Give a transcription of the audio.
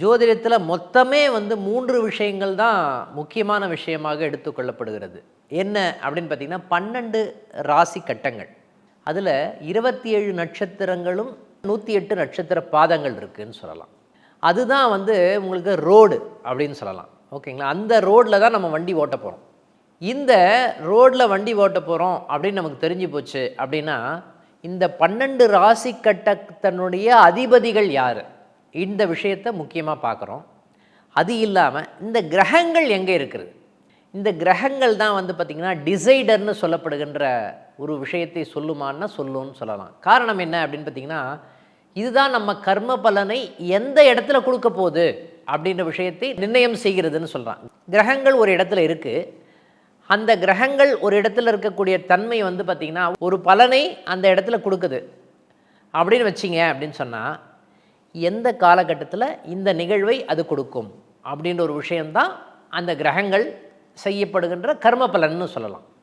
ஜோதிடத்தில் மொத்தமே வந்து மூன்று விஷயங்கள் தான் முக்கியமான விஷயமாக எடுத்துக்கொள்ளப்படுகிறது என்ன அப்படின்னு பார்த்தீங்கன்னா பன்னெண்டு ராசி கட்டங்கள். அதில் இருபத்தி ஏழு நட்சத்திரங்களும் நூற்றி எட்டு நட்சத்திர பாதங்கள் இருக்குதுன்னு சொல்லலாம். அதுதான் வந்து உங்களுக்கு ரோடு அப்படின்னு சொல்லலாம். ஓகேங்களா? அந்த ரோட்டில் தான் நம்ம வண்டி ஓட்ட போகிறோம் இந்த ரோட்டில் வண்டி ஓட்ட போகிறோம் அப்படின்னு நமக்கு தெரிஞ்சு போச்சு அப்படின்னா இந்த பன்னெண்டு ராசி கட்டத்தினுடைய அதிபதிகள் யார்? இந்த விஷயத்தை முக்கியமாக பார்க்குறோம். அது இல்லாமல் இந்த கிரகங்கள் எங்கே இருக்குது? இந்த கிரகங்கள் தான் வந்து பார்த்திங்கன்னா டிசைடர்னு சொல்லப்படுகின்ற ஒரு விஷயத்தை சொல்லுமான்னா சொல்லும்னு சொல்லலாம். காரணம் என்ன அப்படின்னு பார்த்திங்கன்னா இதுதான் நம்ம கர்ம பலனை எந்த இடத்துல கொடுக்க போகுது அப்படின்ற விஷயத்தை நிர்ணயம் செய்கிறதுன்னு சொல்கிறான் கிரகங்கள் ஒரு இடத்துல இருக்குது அந்த கிரகங்கள் ஒரு இடத்துல இருக்கக்கூடிய தன்மை வந்து பார்த்திங்கன்னா ஒரு பலனை அந்த இடத்துல கொடுக்குது. அப்படின்னு வச்சிங்க அப்படின்னு சொன்னால் எந்த காலகட்டத்தில் இந்த நிகழ்வை அது கொடுக்கும்? அப்படின்ற ஒரு விஷயந்தான் அந்த கிரகங்கள் செய்யப்படுகின்ற கர்ம பலன்னு சொல்லலாம்.